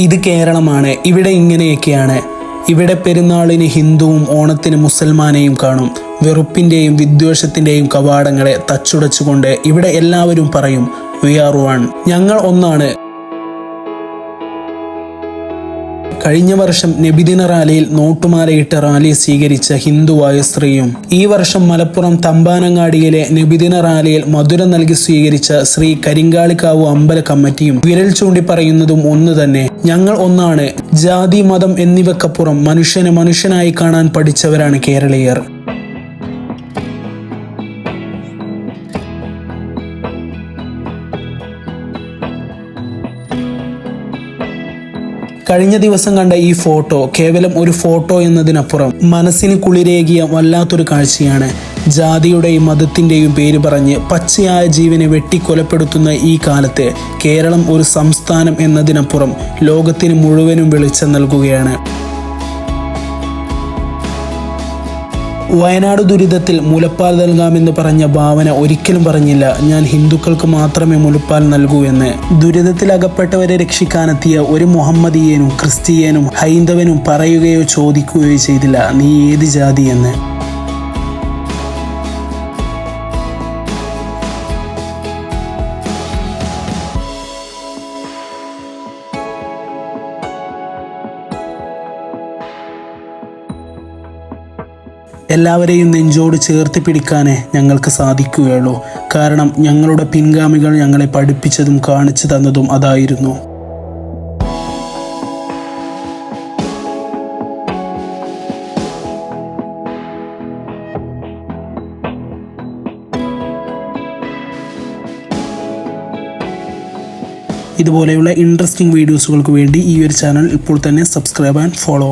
ഇത് കേരളമാണ് ഇവിടെ ഇങ്ങനെയൊക്കെയാണ്. ഇവിടെ പെരുന്നാളിന് ഹിന്ദുവും ഓണത്തിന് മുസൽമാനെയും കാണും. വെറുപ്പിന്റെയും വിദ്വേഷത്തിന്റെയും കവാടങ്ങളെ തച്ചുടച്ചുകൊണ്ട് ഇവിടെ എല്ലാവരും പറയും വി ആർ വൺ ഞങ്ങൾ ഒന്നാണ്. കഴിഞ്ഞ വർഷം നബിദിന റാലിയിൽ നോട്ടുമാലയിട്ട റാലി സ്വീകരിച്ച ഹിന്ദുവായ സ്ത്രീയും ഈ വർഷം മലപ്പുറം തമ്പാനങ്ങാടിയിലെ നബിദിന റാലിയിൽ മധുര നൽകി സ്വീകരിച്ച ശ്രീ കരിങ്കാളിക്കാവ് അമ്പല കമ്മിറ്റിയും വിരൽ ചൂണ്ടി പറയുന്നതും ഒന്ന് തന്നെ. ഞങ്ങൾ ഒന്നാണ് ജാതി മതം എന്നിവക്കപ്പുറം മനുഷ്യനെ മനുഷ്യനായി കാണാൻ പഠിച്ചവരാണ് കേരളീയർ. കഴിഞ്ഞ ദിവസം കണ്ട ഈ ഫോട്ടോ കേവലം ഒരു ഫോട്ടോ എന്നതിനപ്പുറം മനസ്സിന് കുളിരേകിയ വല്ലാത്തൊരു കാഴ്ചയാണ്. ജാതിയുടെയും മതത്തിന്റെയും പേര് പറഞ്ഞ് പച്ചയായ ജീവനെ വെട്ടിക്കൊലപ്പെടുത്തുന്ന ഈ കാലത്ത് കേരളം ഒരു സംസ്ഥാനം എന്നതിനപ്പുറം ലോകത്തിന് മുഴുവനും വെളിച്ചം നൽകുകയാണ്. വയനാട് ദുരിതത്തിൽ മുലപ്പാൽ നൽകാമെന്ന് പറഞ്ഞ ഭാവന ഒരിക്കലും പറഞ്ഞില്ല. ഞാൻ ഹിന്ദുക്കൾക്ക് മാത്രമേ മുലപ്പാൽ നൽകൂ എന്ന്. ദുരിതത്തിൽ അകപ്പെട്ടവരെ രക്ഷിക്കാനെത്തിയ ഒരു മുഹമ്മദീയനും ക്രിസ്തീയനും ഹൈന്ദവനും പറയുകയോ ചോദിക്കുകയോ ചെയ്തില്ല. നീ ഏത് ജാതി എന്ന് എല്ലാവരെയും നെഞ്ചോട് ചേർത്ത് പിടിക്കാനേ ഞങ്ങൾക്ക് സാധിക്കുകയുള്ളൂ. കാരണം ഞങ്ങളുടെ പിൻഗാമികൾ ഞങ്ങളെ പഠിപ്പിച്ചതും കാണിച്ചു തന്നതും അതായിരുന്നു. ഇതുപോലെയുള്ള ഇൻട്രസ്റ്റിംഗ് വീഡിയോസുകൾക്ക് വേണ്ടി ഈ ഒരു ചാനൽ ഇപ്പോൾ തന്നെ സബ്സ്ക്രൈബ് ആൻഡ് ഫോളോ